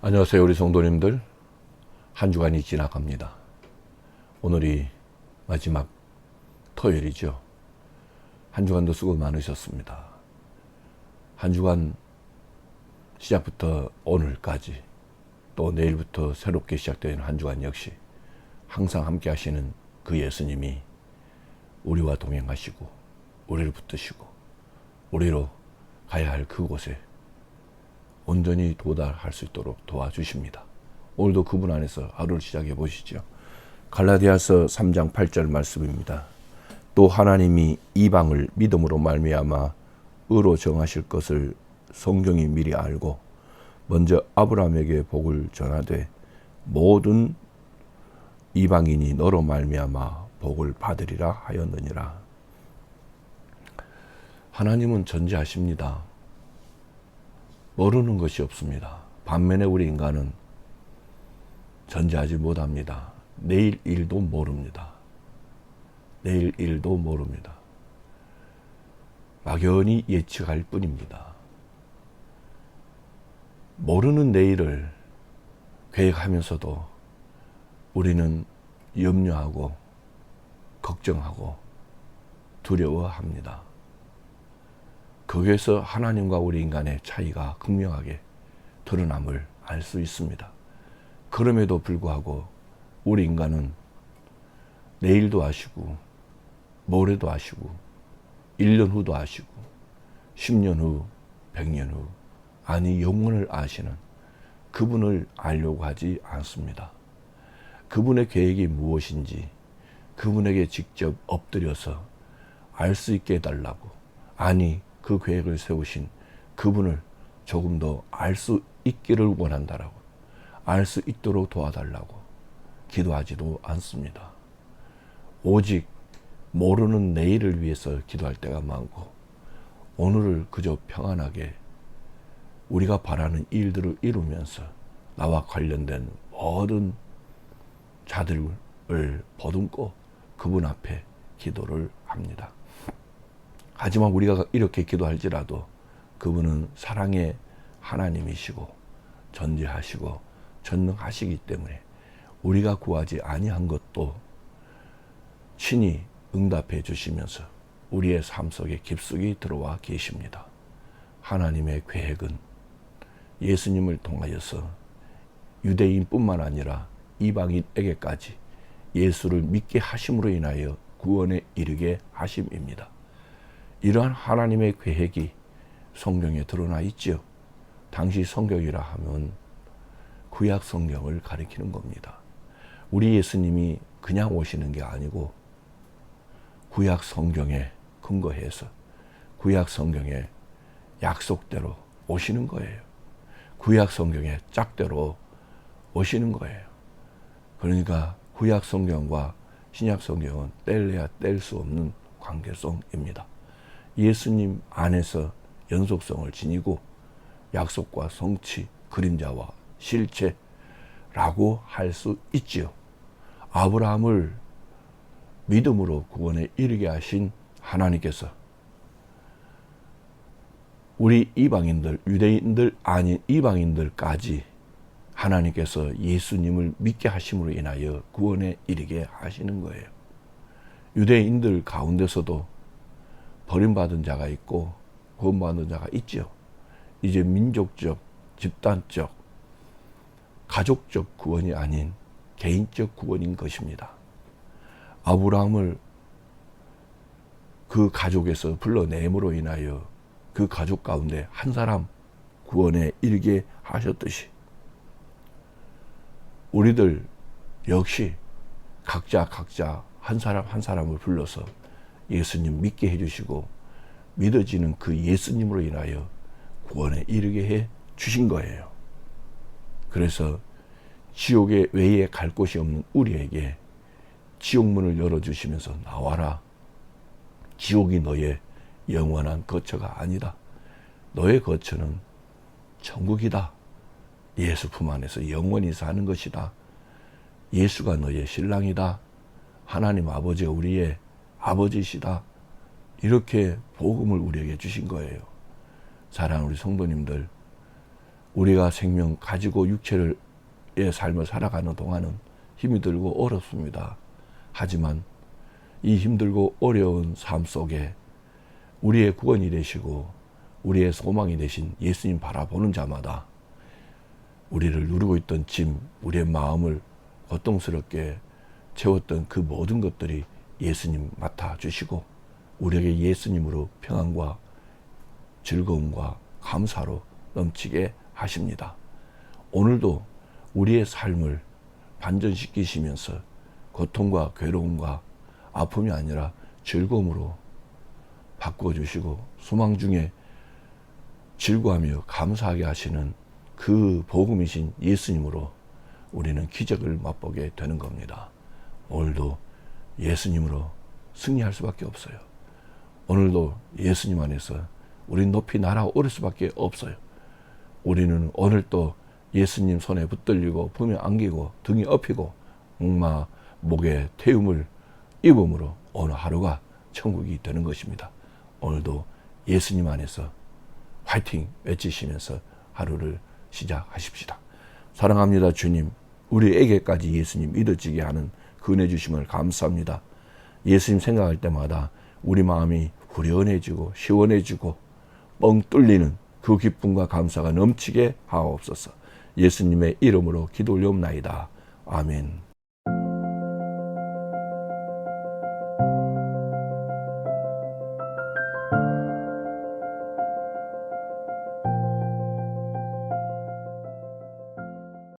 안녕하세요 우리 성도님들. 한 주간이 지나갑니다. 오늘이 마지막 토요일이죠. 한 주간도 수고 많으셨습니다. 한 주간 시작부터 오늘까지 또 내일부터 새롭게 시작되는 한 주간 역시 항상 함께 하시는 그 예수님이 우리와 동행하시고 우리를 붙드시고 우리로 가야 할 그곳에 온전히 도달할 수 있도록 도와주십니다. 오늘도 그분 안에서 하루를 시작해 보시죠. 갈라디아서 3장 8절 말씀입니다. 또 하나님이 이방을 믿음으로 말미암아 의로 정하실 것을 성경이 미리 알고 먼저 아브라함에게 복을 전하되 모든 이방인이 너로 말미암아 복을 받으리라 하였느니라. 하나님은 전지하십니다. 모르는 것이 없습니다. 반면에 우리 인간은 전제하지 못합니다. 내일 일도 모릅니다. 내일 일도 모릅니다. 막연히 예측할 뿐입니다. 모르는 내일을 계획하면서도 우리는 염려하고 걱정하고 두려워합니다. 거기에서 하나님과 우리 인간의 차이가 극명하게 드러남을 알 수 있습니다. 그럼에도 불구하고 우리 인간은 내일도 아시고 모레도 아시고 1년 후도 아시고 10년 후, 100년 후 아니 영원을 아시는 그분을 알려고 하지 않습니다. 그분의 계획이 무엇인지 그분에게 직접 엎드려서 알 수 있게 해달라고 아니 그 계획을 세우신 그분을 조금 더 알 수 있기를 원한다라고 알 수 있도록 도와달라고 기도하지도 않습니다. 오직 모르는 내일을 위해서 기도할 때가 많고 오늘을 그저 평안하게 우리가 바라는 일들을 이루면서 나와 관련된 모든 자들을 보듬고 그분 앞에 기도를 합니다. 하지만 우리가 이렇게 기도할지라도 그분은 사랑의 하나님이시고 전지하시고 전능하시기 때문에 우리가 구하지 아니한 것도 친히 응답해 주시면서 우리의 삶 속에 깊숙이 들어와 계십니다. 하나님의 계획은 예수님을 통하여서 유대인뿐만 아니라 이방인에게까지 예수를 믿게 하심으로 인하여 구원에 이르게 하심입니다. 이러한 하나님의 계획이 성경에 드러나 있지요. 당시 성경이라 하면 구약 성경을 가리키는 겁니다. 우리 예수님이 그냥 오시는 게 아니고 구약 성경에 근거해서 구약 성경의 약속대로 오시는 거예요. 구약 성경의 짝대로 오시는 거예요. 그러니까 구약 성경과 신약 성경은 뗄래야 뗄 수 없는 관계성입니다. 예수님 안에서 연속성을 지니고 약속과 성취, 그림자와 실체라고 할 수 있지요. 아브라함을 믿음으로 구원에 이르게 하신 하나님께서 우리 이방인들, 유대인들 아닌 이방인들까지 하나님께서 예수님을 믿게 하심으로 인하여 구원에 이르게 하시는 거예요. 유대인들 가운데서도 버림받은 자가 있고 구원받은 자가 있죠. 이제 민족적, 집단적, 가족적 구원이 아닌 개인적 구원인 것입니다. 아브라함을 그 가족에서 불러내므로 인하여 그 가족 가운데 한 사람 구원에 이르게 하셨듯이 우리들 역시 각자 각자 한 사람 한 사람을 불러서 예수님 믿게 해주시고 믿어지는 그 예수님으로 인하여 구원에 이르게 해 주신 거예요. 그래서 지옥에 외에 갈 곳이 없는 우리에게 지옥문을 열어주시면서 나와라. 지옥이 너의 영원한 거처가 아니다. 너의 거처는 천국이다. 예수 품 안에서 영원히 사는 것이다. 예수가 너의 신랑이다. 하나님 아버지가 우리의 아버지시다. 이렇게 복음을 우리에게 주신 거예요. 사랑하는 우리 성도님들, 우리가 생명 가지고 육체를 의 삶을 살아가는 동안은 힘이 들고 어렵습니다. 하지만 이 힘들고 어려운 삶 속에 우리의 구원이 되시고 우리의 소망이 되신 예수님 바라보는 자마다 우리를 누르고 있던 짐, 우리의 마음을 고통스럽게 채웠던 그 모든 것들이 예수님 맡아 주시고 우리에게 예수님으로 평안과 즐거움과 감사로 넘치게 하십니다. 오늘도 우리의 삶을 반전시키시면서 고통과 괴로움과 아픔이 아니라 즐거움으로 바꿔주시고 소망 중에 즐거하며 감사하게 하시는 그 복음이신 예수님으로 우리는 기적을 맛보게 되는 겁니다. 오늘도 예수님으로 승리할 수밖에 없어요. 오늘도 예수님 안에서 우린 높이 날아오를 수밖에 없어요. 우리는 오늘 또 예수님 손에 붙들리고 품에 안기고 등이 업히고 목마 목에 태움을 입음으로 오늘 하루가 천국이 되는 것입니다. 오늘도 예수님 안에서 화이팅 외치시면서 하루를 시작하십시다. 사랑합니다 주님. 우리에게까지 예수님 믿어지게 하는 그 은혜 주심을 감사합니다. 예수님 생각할 때마다 우리 마음이 후련해지고 시원해지고 뻥 뚫리는 그 기쁨과 감사가 넘치게 하옵소서. 예수님의 이름으로 기도 올려옵나이다. 아멘.